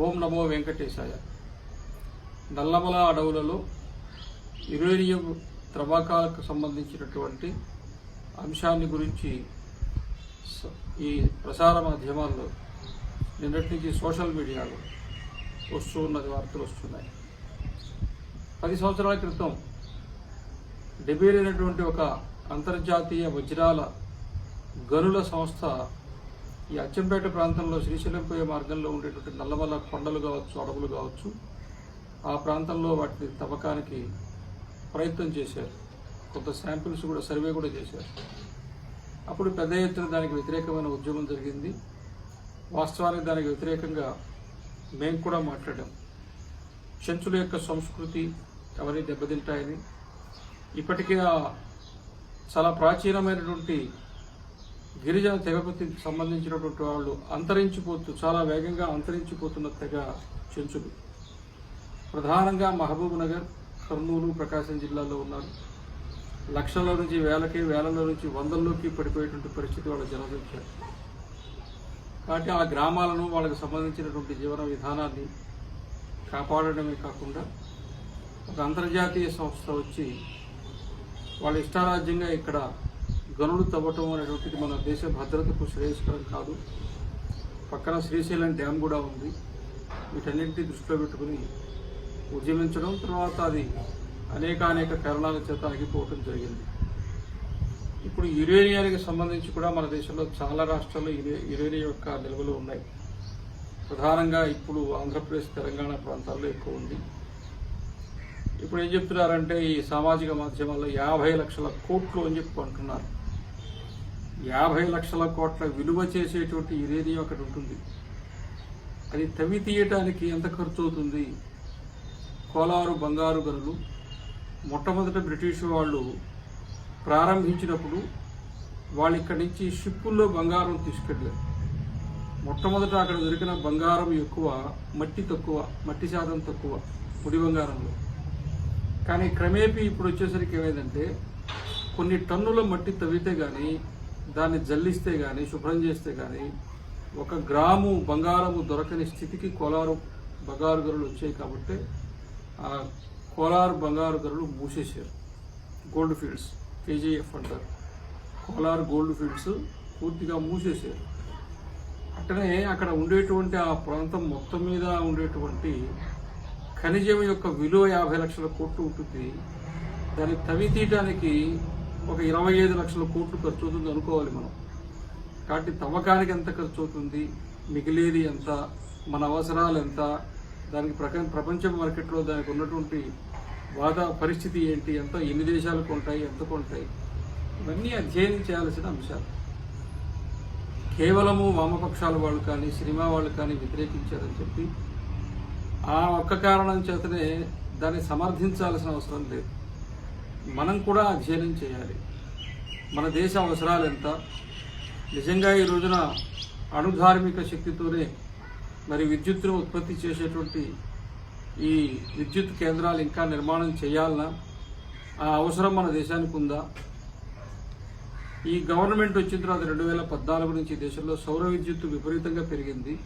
ఓం నమో వెంకటేశాయ. నల్లమల అడవులలో యురేనియం త్రవ్వకాలకు సంబంధించినటువంటి అంశాన్ని గురించి ఈ ప్రసార మాధ్యమాల్లో నిన్నటి నుంచి సోషల్ మీడియాలో వస్తూ ఉన్నది వార్తలు వస్తున్నాయి. పది సంవత్సరాల క్రితం డెబీర్ అయినటువంటి ఒక అంతర్జాతీయ వజ్రాల గనుల సంస్థ ఈ అచ్చంపేట ప్రాంతంలో శ్రీశైలం పోయే మార్గంలో ఉండేటువంటి నల్లమల్ల కొండలు కావచ్చు అడవులు కావచ్చు ఆ ప్రాంతంలో వాటిని తవ్వకానికి ప్రయత్నం చేశారు. కొంత శాంపిల్స్ కూడా సర్వే కూడా చేశారు. అప్పుడు పెద్ద ఎత్తున దానికి వ్యతిరేకమైన ఉద్యమం జరిగింది. వాస్తవానికి దానికి వ్యతిరేకంగా మేము కూడా మాట్లాడాం. చెంచుల యొక్క సంస్కృతి అవన్నీ దెబ్బతింటాయని. ఇప్పటికీ చాలా ప్రాచీనమైనటువంటి గిరిజన తెగకు సంబంధించినటువంటి వాళ్ళు అంతరించిపోతూ చాలా వేగంగా అంతరించిపోతున్న తెగ చెంచులు. ప్రధానంగా మహబూబ్ నగర్ కర్నూలు ప్రకాశం జిల్లాలో ఉన్నారు. లక్షల నుంచి వేలకి వేలలో నుంచి వందల్లోకి పడిపోయేటువంటి పరిస్థితి వాళ్ళ జనసంఖ్య. కాబట్టి ఆ గ్రామాలను వాళ్ళకి సంబంధించినటువంటి జీవన విధానాన్ని కాపాడడమే కాకుండా ఒక అంతర్జాతీయ సంస్థ వచ్చి వాళ్ళ ఇష్టారాజ్యంగా ఇక్కడ గనులు తవ్వటం అనేటువంటిది మన దేశ భద్రతకు శ్రేయస్కరం కాదు. పక్కన శ్రీశైలం డ్యామ్ కూడా ఉంది. వీటన్నింటినీ దృష్టిలో పెట్టుకుని ఉద్యమించడం తర్వాత అది అనేక అనేక కారణాల చేత ఆగిపోవటం జరిగింది. ఇప్పుడు యురేనియానికి సంబంధించి కూడా మన దేశంలో చాలా రాష్ట్రాల్లో యురే- యురేనియం యొక్క నిల్వలు ఉన్నాయి. ప్రధానంగా ఇప్పుడు ఆంధ్రప్రదేశ్ తెలంగాణ ప్రాంతాల్లో ఎక్కువ ఉంది. ఇప్పుడు ఏం చెప్తున్నారంటే ఈ సామాజిక మాధ్యమాల్లో యాభై లక్షల కోట్లు అని చెప్పి అంటున్నారు యాభై లక్షల కోట్ల విలువ చేసేటువంటి యురేనియం అక్కడ ఉంటుంది. అది తవ్వి తీయటానికి ఎంత ఖర్చు అవుతుంది? కోలారు బంగారు గనులు మొట్టమొదట బ్రిటిష్ వాళ్ళు ప్రారంభించినప్పుడు వాళ్ళు ఇక్కడి నుంచి షిప్పుల్లో బంగారం తీసుకెళ్ళారు మొట్టమొదట అక్కడ దొరికిన బంగారం ఎక్కువ మట్టి తక్కువ మట్టి శాతం తక్కువ ముడి బంగారంలో. కానీ క్రమేపీ ఇప్పుడు వచ్చేసరికి ఏమైందంటే కొన్ని టన్నుల మట్టి తవ్వితే కానీ దాన్ని జల్లిస్తే కానీ శుభ్రం చేస్తే కానీ ఒక గ్రాము బంగారము దొరకని స్థితికి కోలారు బంగారు గరులు వచ్చాయి కాబట్టి ఆ కోలారు బంగారు గరులు మూసేశారు. గోల్డ్ ఫీల్డ్స్ కేజీఎఫ్ అంటారు. కోలార్ గోల్డ్ ఫీల్డ్స్ పూర్తిగా మూసేశారు. అట్టనే అక్కడ ఉండేటువంటి ఆ ప్రాంతం మొత్తం మీద ఉండేటువంటి ఖనిజం యొక్క విలువ యాభై లక్షల కోట్లు ఉంటుంది. దాన్ని తవ్వి తీయటానికి ఒక ఇరవై ఐదు లక్షల కోట్లు ఖర్చు అవుతుంది అనుకోవాలి మనం. కాబట్టి తవ్వకానికి ఎంత ఖర్చు అవుతుంది మిగిలేది ఎంత మన అవసరాలు ఎంత దానికి ప్రక ప్రపంచ మార్కెట్లో దానికి ఉన్నటువంటి వాదా పరిస్థితి ఏంటి ఎంత ఎన్ని దేశాలు కొంటాయి ఎంత కొంటాయి ఇవన్నీ అధ్యయనం చేయాల్సిన అంశాలు. కేవలము వామపక్షాల వాళ్ళు కానీ సినిమా వాళ్ళు కానీ వ్యతిరేకించారని చెప్పి ఆ ఒక్క కారణం చేతనే దాన్ని సమర్థించాల్సిన అవసరం లేదు. మనం కూడా అధ్యయనం చేయాలి. మన దేశ అవసరాలు ఎంత? నిజంగా ఈ రోజున అణుధార్మిక శక్తితోనే మరి విద్యుత్తును ఉత్పత్తి చేసేటువంటి ఈ విద్యుత్ కేంద్రాలు ఇంకా నిర్మాణం చేయాలన్నా ఆ అవసరం మన దేశానికి ఉందా? ఈ గవర్నమెంట్ వచ్చిన తర్వాత రెండు వేల పద్నాలుగు నుంచి దేశంలో సౌర విద్యుత్తు విపరీతంగా పెరిగింది.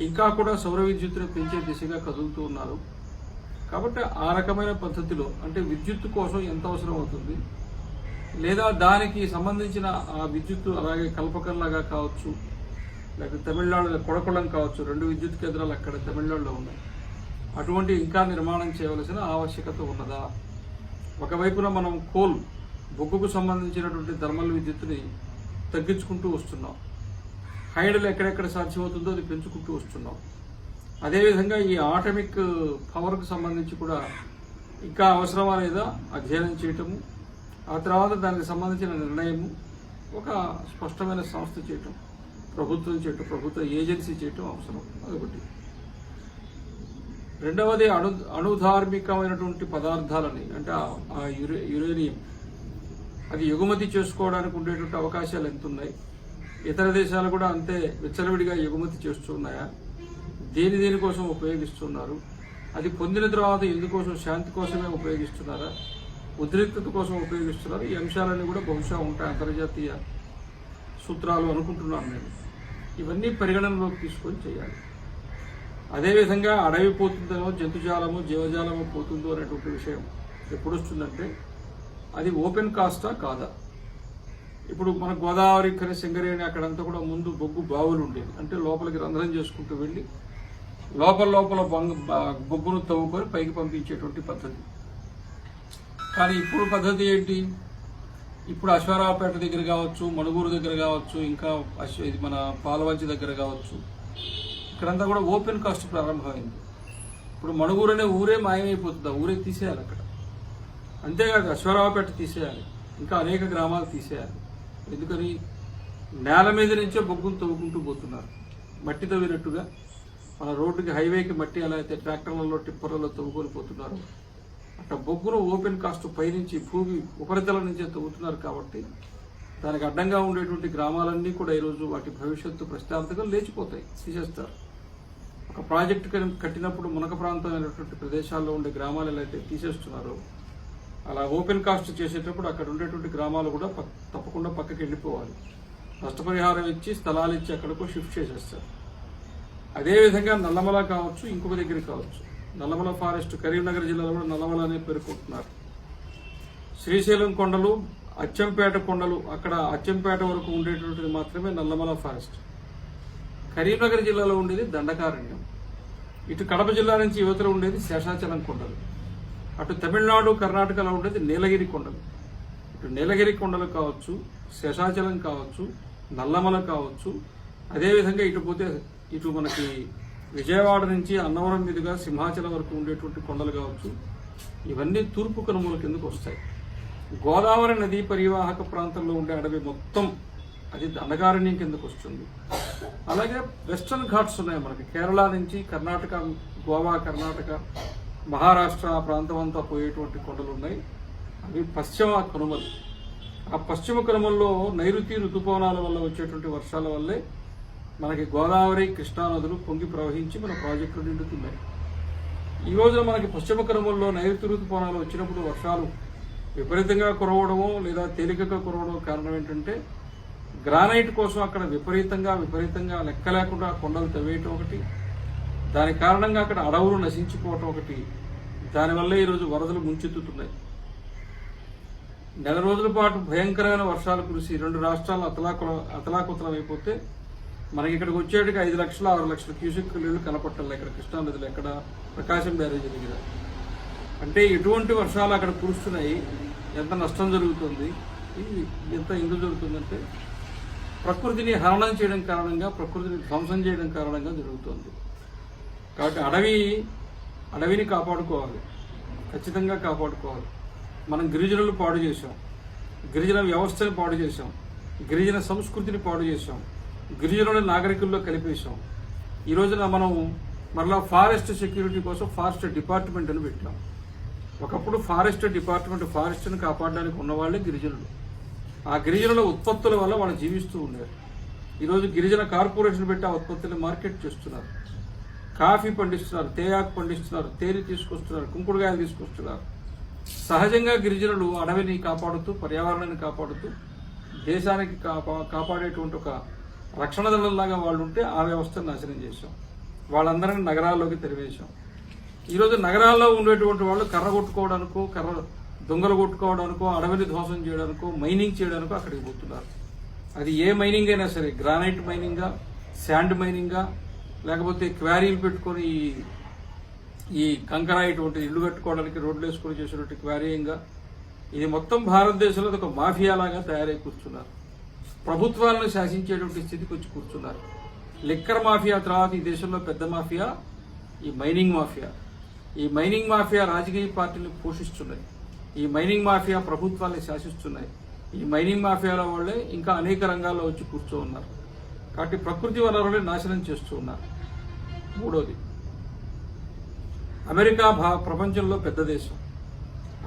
ఇంకా కూడా సౌర విద్యుత్తును పెంచే దిశగా కదులుతూ ఉన్నారు. కాబట్టి ఆ రకమైన పద్ధతిలో అంటే విద్యుత్తు కోసం ఎంత అవసరం అవుతుంది? లేదా దానికి సంబంధించిన ఆ విద్యుత్తు అలాగే కల్పకల్లాగా కావచ్చు లేకపోతే తమిళనాడులో కొడకుళం కావచ్చు రెండు విద్యుత్ కేంద్రాలు అక్కడ తమిళనాడులో ఉన్నాయి. అటువంటి ఇంకా నిర్మాణం చేయవలసిన ఆవశ్యకత ఉన్నదా? ఒకవైపున మనం కోల్ బొగ్గుకు సంబంధించినటువంటి థర్మల్ విద్యుత్తుని తగ్గించుకుంటూ వస్తున్నాం. హైడలు ఎక్కడెక్కడ సాధ్యమవుతుందో అది పెంచుకుంటూ వస్తున్నాం. అదేవిధంగా ఈ ఆటమిక్ పవర్కు సంబంధించి కూడా ఇంకా అవసరమా లేదా అధ్యయనం చేయటము ఆ తర్వాత దానికి సంబంధించిన నిర్ణయము ఒక స్పష్టమైన సంస్థ చేయటం ప్రభుత్వం చేయటం ప్రభుత్వ ఏజెన్సీ చేయటం అవసరం అదొకటి. రెండవది అణు అణుధార్మికమైనటువంటి పదార్థాలని అంటే ఆ- యురేనియం. అది ఎగుమతి చేసుకోవడానికి ఉండేటువంటి అవకాశాలు ఎంతున్నాయి. ఇతర దేశాలు కూడా అంతే విచ్చలవిడిగా ఎగుమతి చేస్తున్నాయా? దేని దేనికోసం ఉపయోగిస్తున్నారు? అది పొందిన తర్వాత ఎందుకోసం శాంతి కోసమే ఉపయోగిస్తున్నారా? ఉద్రిక్తత కోసం ఉపయోగిస్తున్నారు? ఈ అంశాలన్నీ కూడా బహుశా ఉంటాయి అంతర్జాతీయ సూత్రాలు అనుకుంటున్నాను నేను. ఇవన్నీ పరిగణనలోకి తీసుకొని చేయాలి. అదేవిధంగా అడవి పోతుందో జంతుజాలము జీవజాలము పోతుందో అనేటువంటి విషయం ఎప్పుడు వస్తుందంటే అది ఓపెన్ కాస్టా కాదా? ఇప్పుడు మన గోదావరి కని సింగరేణి అక్కడంతా కూడా ముందు బొగ్గు బావులు ఉండేవి అంటే లోపలికి రంధ్రం చేసుకుంటూ వెళ్ళి లోపల లోపల బొంగ బొగ్గును తవ్వుకొని పైకి పంపించేటువంటి పద్ధతి. కానీ ఇప్పుడు పద్ధతి ఏంటి? ఇప్పుడు అశ్వారావుపేట దగ్గర కావచ్చు మణుగూరు దగ్గర కావచ్చు ఇంకా అశ్వ ఇది మన పాలవంచి దగ్గర కావచ్చు. ఇక్కడంతా కూడా ఓపెన్ కాస్ట్ ప్రారంభమైంది. ఇప్పుడు మణుగూరు అనే ఊరే మాయమైపోతుంది. ఆ ఊరే తీసేయాలి అక్కడ. అంతేకాదు అశ్వారావుపేట తీసేయాలి. ఇంకా అనేక గ్రామాలు తీసేయాలి. ఎందుకని? నేల మీద నుంచే బొగ్గును తవ్వుకుంటూ పోతున్నారు. మట్టి తవ్వినట్టుగా మన రోడ్డుకి హైవేకి మట్టి ఎలా అయితే ట్రాక్టర్లలో టిప్పర్లలో తవ్వుకొని పోతున్నారు. అట్లా బొగ్గును ఓపెన్ కాస్ట్ పైనుంచి భూమి ఉపరితలం నుంచే తవ్వుతున్నారు కాబట్టి దానికి అడ్డంగా ఉండేటువంటి గ్రామాలన్నీ కూడా ఈరోజు వాటి భవిష్యత్తు ప్రశ్నార్థకం లేచిపోతాయి. తీసేస్తారు. ఒక ప్రాజెక్టు కట్టినప్పుడు మునక ప్రాంతమైనటువంటి ప్రదేశాల్లో ఉండే గ్రామాలు ఎలా అయితే తీసేస్తున్నారో అలా ఓపెన్ కాస్ట్ చేసేటప్పుడు అక్కడ ఉండేటువంటి గ్రామాలు కూడా తప్పకుండా పక్కకి వెళ్ళిపోవాలి నష్టపరిహారం ఇచ్చి స్థలాలు ఇచ్చి అక్కడికో షిఫ్ట్ చేసేస్తారు. అదేవిధంగా నల్లమల కావచ్చు ఇంకొక దగ్గర కావచ్చు. నల్లమల ఫారెస్ట్ కరీంనగర్ జిల్లాలో కూడా నల్లమల అనే పేర్కొంటున్నారు శ్రీశైలం కొండలు అచ్చంపేట కొండలు అక్కడ అచ్చంపేట వరకు ఉండేటువంటిది మాత్రమే నల్లమల ఫారెస్ట్. కరీంనగర్ జిల్లాలో ఉండేది దండకారణ్యం. ఇటు కడప జిల్లా నుంచి యువతలో ఉండేది శేషాచలం కొండలు. అటు తమిళనాడు కర్ణాటకలో ఉండేది నీలగిరి కొండలు. ఇటు నీలగిరి కొండలు కావచ్చు శేషాచలం కావచ్చు నల్లమల కావచ్చు అదేవిధంగా ఇటు పోతే ఇటు మనకి విజయవాడ నుంచి అన్నవరం మీదుగా సింహాచలం వరకు ఉండేటువంటి కొండలు కావచ్చు ఇవన్నీ తూర్పు కనుమల కిందకు వస్తాయి. గోదావరి నదీ పరివాహక ప్రాంతంలో ఉండే అడవి మొత్తం అది దండకారణ్యం కిందకు వస్తుంది. అలాగే వెస్టర్న్ ఘాట్స్ ఉన్నాయి మనకి. కేరళ నుంచి కర్ణాటక గోవా కర్ణాటక మహారాష్ట్ర ఆ ప్రాంతం అంతా పోయేటువంటి కొండలు ఉన్నాయి. అవి పశ్చిమ కనుమలు. ఆ పశ్చిమ కనుమల్లో నైరుతి ఋతుపవనాల వల్ల వచ్చేటువంటి వర్షాల వల్లే మనకి గోదావరి కృష్ణా నదులు పొంగి ప్రవహించి మన ప్రాజెక్టులు నిండుతున్నాయి. ఈ రోజున మనకి పశ్చిమ క్రమంలో నైరుతి ఋతుపవనాలు వచ్చినప్పుడు వర్షాలు విపరీతంగా కురవడమో లేదా తేలికగా కురవడం కారణం ఏంటంటే గ్రానైట్ కోసం అక్కడ విపరీతంగా విపరీతంగా లెక్క లేకుండా కొండలు తవ్వేయటం ఒకటి. దాని కారణంగా అక్కడ అడవులు నశించిపోవటం ఒకటి. దానివల్ల ఈరోజు వరదలు ముంచెత్తుతున్నాయి. నెల రోజుల పాటు భయంకరమైన వర్షాలు కురిసి రెండు రాష్ట్రాలు అతలాకుల అతలాకుతలం అయిపోతే మనకి ఇక్కడికి వచ్చేటికి ఐదు లక్షల ఆరు లక్షల క్యూసిక్ నీళ్ళు కనపట్టాలి ఇక్కడ కృష్ణా నదిలో ఎక్కడ ప్రకాశం బ్యారేజీ దగ్గర అంటే ఎటువంటి వర్షాలు అక్కడ కురుస్తున్నాయి. ఎంత నష్టం జరుగుతుంది? ఎంత ఎందుకు జరుగుతుందంటే ప్రకృతిని హరణం చేయడం కారణంగా ప్రకృతిని ధ్వంసం చేయడం కారణంగా జరుగుతుంది. కాబట్టి అడవి అడవిని కాపాడుకోవాలి. ఖచ్చితంగా కాపాడుకోవాలి. మనం గిరిజనులు పాడు చేశాం. గిరిజన వ్యవస్థని పాడు చేశాం. గిరిజన సంస్కృతిని పాడు చేశాం. గిరిజనుల నాగరికుల్లో కలిపేశాం ఈ రోజున మనం మరలా ఫారెస్ట్ సెక్యూరిటీ కోసం ఫారెస్ట్ డిపార్ట్మెంట్ అని పెట్టాం. ఒకప్పుడు ఫారెస్ట్ డిపార్ట్మెంట్ ఫారెస్ట్ని కాపాడడానికి ఉన్నవాళ్ళే గిరిజనులు. ఆ గిరిజనుల ఉత్పత్తుల వల్ల వాళ్ళు జీవిస్తూ ఉన్నారు. ఈరోజు గిరిజన కార్పొరేషన్ పెట్టి ఆ ఉత్పత్తులను మార్కెట్ చేస్తున్నారు. కాఫీ పండిస్తున్నారు తేయాకు పండిస్తున్నారు తేనె తీసుకొస్తున్నారు కుంకుడుగాయలు తీసుకొస్తున్నారు. సహజంగా గిరిజనులు అడవిని కాపాడుతూ పర్యావరణాన్ని కాపాడుతూ దేశానికి కాపా కాపాడేటువంటి ఒక రక్షణ దళంలాగా వాళ్ళు ఉంటే ఆ వ్యవస్థను నాశనం చేశాం. వాళ్ళందరినీ నగరాల్లోకి తెరివేశాం ఈరోజు నగరాల్లో ఉండేటువంటి వాళ్ళు కర్ర కొట్టుకోవడానికో కర్ర దొంగలు కొట్టుకోవడానికో అడవిని ధ్వంసం చేయడానికో మైనింగ్ చేయడానికో అక్కడికి పోతున్నారు. అది ఏ మైనింగ్ అయినా సరే గ్రానైట్ మైనింగా శాండ్ మైనింగా లేకపోతే క్వారీలు పెట్టుకొని ఈ- ఈ కంకర ఇటువంటి ఇల్లు కట్టుకోవడానికి రోడ్లు వేసుకొని చేసినటువంటి క్వారీయంగా ఇది మొత్తం భారతదేశంలో ఒక మాఫియా లాగా తయారై కూర్చున్నారు. ప్రభుత్వాలను శాసించేటువంటి స్థితికి వచ్చి కూర్చున్నారు. లిక్కర్ మాఫియా తర్వాత ఈ దేశంలో పెద్ద మాఫియా ఈ మైనింగ్ మాఫియా. ఈ మైనింగ్ మాఫియా రాజకీయ పార్టీలు పోషిస్తున్నాయి. ఈ మైనింగ్ మాఫియా ప్రభుత్వాన్ని శాసిస్తున్నాయి. ఈ మైనింగ్ మాఫియాల వాళ్ళే ఇంకా అనేక రంగాల్లో వచ్చి కూర్చో ఉన్నారు. కాబట్టి ప్రకృతి వనరుల్ని నాశనం చేస్తూ ఉన్నారు. మూడోది అమెరికా భా ప్రపంచంలో పెద్ద దేశం.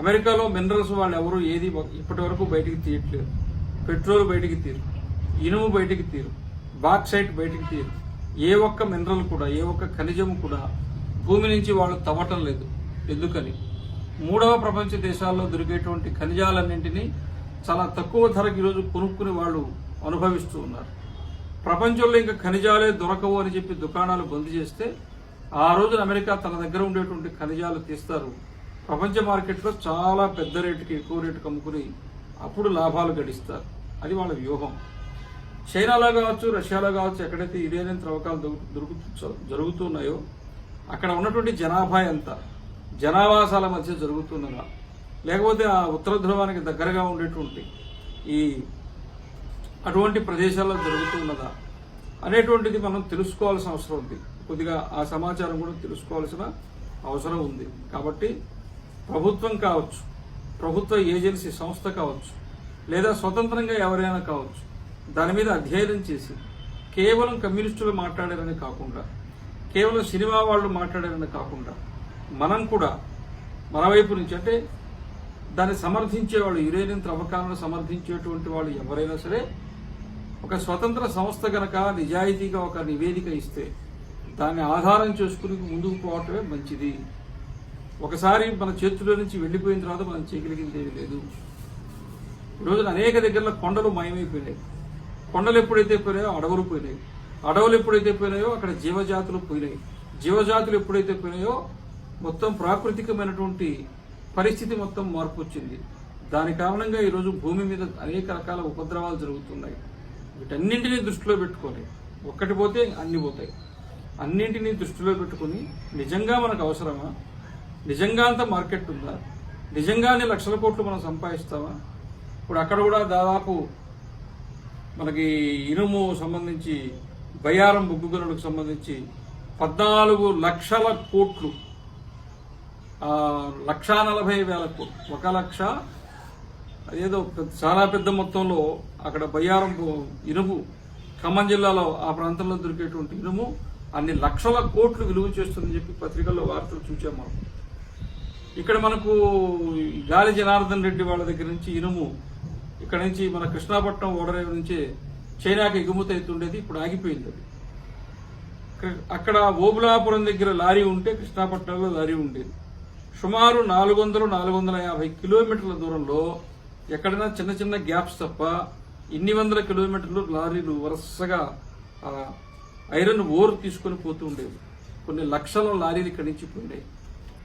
అమెరికాలో మినరల్స్ వాళ్ళు ఎవరు ఏది ఇప్పటి వరకు బయటికి తీయట్లేదు. పెట్రోల్ బయటికి తీరు ఇనుము బయటికి తీరు బాక్సైట్ బయటికి తీరు. ఏ ఒక్క మినరల్ కూడా ఏ ఒక్క ఖనిజం కూడా భూమి నుంచి వాళ్ళు తవ్వటం లేదు. ఎందుకని? మూడవ ప్రపంచ దేశాల్లో దొరికేటువంటి ఖనిజాలన్నింటినీ చాలా తక్కువ ధరకు ఈరోజు కొనుక్కుని వాళ్ళు అనుభవిస్తూ ఉన్నారు. ప్రపంచంలో ఇంకా ఖనిజాలే దొరకవు అని చెప్పి దుకాణాలు బంద్ చేస్తే ఆ రోజున అమెరికా తన దగ్గర ఉండేటువంటి ఖనిజాలు తీస్తారు. ప్రపంచ మార్కెట్లో చాలా పెద్ద రేటుకి ఎక్కువ రేటుకి అమ్ముకుని అప్పుడు లాభాలు గడిస్తారు. అది వాళ్ళ వ్యూహం. చైనాలో కావచ్చు రష్యాలో కావచ్చు ఎక్కడైతే యురేనియం త్రవ్వకాలు దొరుకు- జరుగుతున్నాయో అక్కడ ఉన్నటువంటి జనాభా ఎంత? జనావాసాల మధ్య జరుగుతున్నదా లేకపోతే ఆ ఉత్తర ధ్రువానికి దగ్గరగా ఉండేటువంటి ఈ అటువంటి ప్రదేశాల్లో జరుగుతున్నదా అనేటువంటిది మనం తెలుసుకోవాల్సిన అవసరం ఉంది. కొద్దిగా ఆ సమాచారం కూడా తెలుసుకోవాల్సిన అవసరం ఉంది. కాబట్టి ప్రభుత్వం కావచ్చు ప్రభుత్వ ఏజెన్సీ సంస్థ కావచ్చు లేదా స్వతంత్రంగా ఎవరైనా కావచ్చు. దాని మీద అధ్యయనం చేసి కేవలం కమ్యూనిస్టులు మాట్లాడారని కాకుండా కేవలం సినిమా వాళ్ళు మాట్లాడారని కాకుండా మనం కూడా మన వైపు నుంచి అంటే దాన్ని సమర్థించే వాళ్ళు యురేనియం త్రవ్వకాలను సమర్థించేటువంటి వాళ్ళు ఎవరైనా సరే ఒక స్వతంత్ర సంస్థ గనక నిజాయితీగా ఒక నివేదిక ఇస్తే దాన్ని ఆధారం చేసుకుని ముందుకు పోవటమే మంచిది. ఒకసారి మన చేతిలో నుంచి వెళ్ళిపోయిన తర్వాత మనం చేయగలిగింది ఏమీ లేదు. ఈ అనేక దగ్గరలో కొండలు మయమైపోయినాయి. కొండలు ఎప్పుడైతే పోయినాయో అడవులు పోయినాయి. అడవులు ఎప్పుడైతే పోయినాయో అక్కడ జీవజాతులు పోయినాయి. జీవజాతులు ఎప్పుడైతే పోయినాయో మొత్తం ప్రాకృతికమైనటువంటి పరిస్థితి మొత్తం మార్పు వచ్చింది. దాని కారణంగా ఈరోజు భూమి మీద అనేక రకాల ఉపద్రవాలు జరుగుతున్నాయి. వీటన్నింటినీ దృష్టిలో పెట్టుకొని ఒక్కటి పోతే అన్ని పోతాయి. అన్నింటినీ దృష్టిలో పెట్టుకొని నిజంగా మనకు అవసరమా? నిజంగా అంత మార్కెట్ ఉందా? నిజంగానే లక్షల కోట్లు మనం సంపాదిస్తామా? ఇప్పుడు అక్కడ కూడా దాదాపు మనకి ఇనుము సంబంధించి బయ్యారం బొగ్గు గనులకు సంబంధించి పద్నాలుగు లక్షల కోట్లు లక్షా నలభై వేల కోట్లు. ఒక లక్ష ఏదో చాలా పెద్ద మొత్తంలో అక్కడ బయ్యారం ఇనుము ఖమ్మం జిల్లాలో ఆ ప్రాంతంలో దొరికేటువంటి ఇనుము అన్ని లక్షల కోట్లు విలువ చేస్తుందని చెప్పి పత్రికల్లో వార్తలు చూసాం మనం. ఇక్కడ మనకు గాలి జనార్దన్ రెడ్డి వాళ్ళ దగ్గర నుంచి ఇనుము ఇక్కడ నుంచి మన కృష్ణాపట్నం ఓడరేవు నుంచి చైనాకి ఎగుమతి అవుతుండేది ఇప్పుడు ఆగిపోయింది అది. ఇక్కడ- అక్కడ ఓబులాపురం దగ్గర లారీ ఉంటే కృష్ణాపట్నంలో లారీ ఉండేది. సుమారు నాలుగు వందలు నాలుగు వందల యాభై కిలోమీటర్ల దూరంలో ఎక్కడైనా చిన్న చిన్న గ్యాప్స్ తప్ప ఇన్ని వందల కిలోమీటర్లు లారీలు వరుసగా ఐరన్ ఓర్ తీసుకొని పోతూ ఉండేవి. కొన్ని లక్షల లారీలు ఇక్కడి నుంచి పోయినాయి.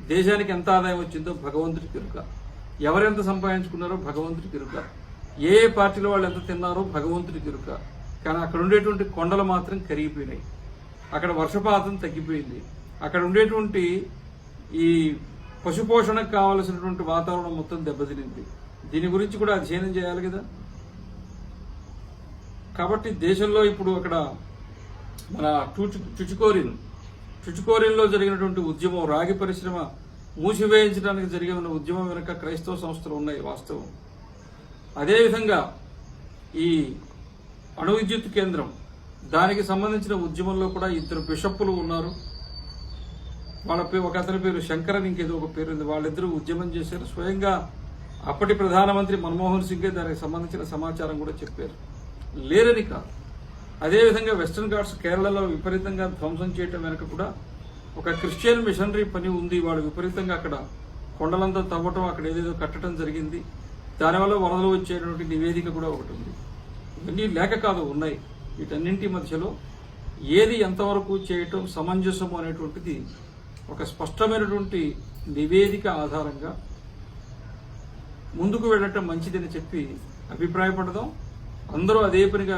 దేశానికి ఎంత ఆదాయం వచ్చిందో భగవంతుడి తిరుగ ఎవరెంత సంపాదించుకున్నారో భగవంతుడి ఎరుక ఏ ఏ పార్టీలో వాళ్ళు ఎంత తిన్నారో భగవంతుడి తిరుక కానీ అక్కడ ఉండేటువంటి కొండలు మాత్రం కరిగిపోయినాయి. అక్కడ వర్షపాతం తగ్గిపోయింది. అక్కడ ఉండేటువంటి ఈ పశుపోషణకు కావలసినటువంటి వాతావరణం మొత్తం దెబ్బతినింది. దీని గురించి కూడా అధ్యయనం చేయాలి కదా? కాబట్టి దేశంలో ఇప్పుడు అక్కడ మన చుచు చుచుకోరిన్ చుచుకోరిన్లో జరిగినటువంటి ఉద్యమం రాగి పరిశ్రమ మూసివేయించడానికి జరిగిన ఉద్యమం వెనుక క్రైస్తవ సంస్థలు ఉన్నాయి వాస్తవం. అదేవిధంగా ఈ అణు విద్యుత్ కేంద్రం దానికి సంబంధించిన ఉద్యమంలో కూడా ఇద్దరు బిషప్పులు ఉన్నారు. వాళ్ళ పేరు ఒక అతని పేరు శంకరన్ ఇంకేదో ఒక పేరు ఉంది. వాళ్ళిద్దరూ ఉద్యమం చేశారు. స్వయంగా అప్పటి ప్రధానమంత్రి మన్మోహన్ సింగే దానికి సంబంధించిన సమాచారం కూడా చెప్పారు. లేరని కాదు. అదేవిధంగా వెస్టర్న్ ఘాట్స్ కేరళలో విపరీతంగా ధ్వంసం చేయటం వెనక కూడా ఒక క్రిస్టియన్ మిషనరీ పని ఉంది. వాళ్ళు విపరీతంగా అక్కడ కొండలంతా తవ్వటం అక్కడ ఏదేదో కట్టడం జరిగింది. దానివల్ల వరదలు వచ్చేటువంటి నివేదిక కూడా ఒకటి ఉంది. ఇవన్నీ లేక కాదు ఉన్నాయి. వీటన్నింటి మధ్యలో ఏది ఎంతవరకు చేయటం సమంజసము అనేటువంటిది ఒక స్పష్టమైనటువంటి నివేదిక ఆధారంగా ముందుకు వెళ్ళటం మంచిదని చెప్పి అభిప్రాయపడదాం. అందరూ అదే పనిగా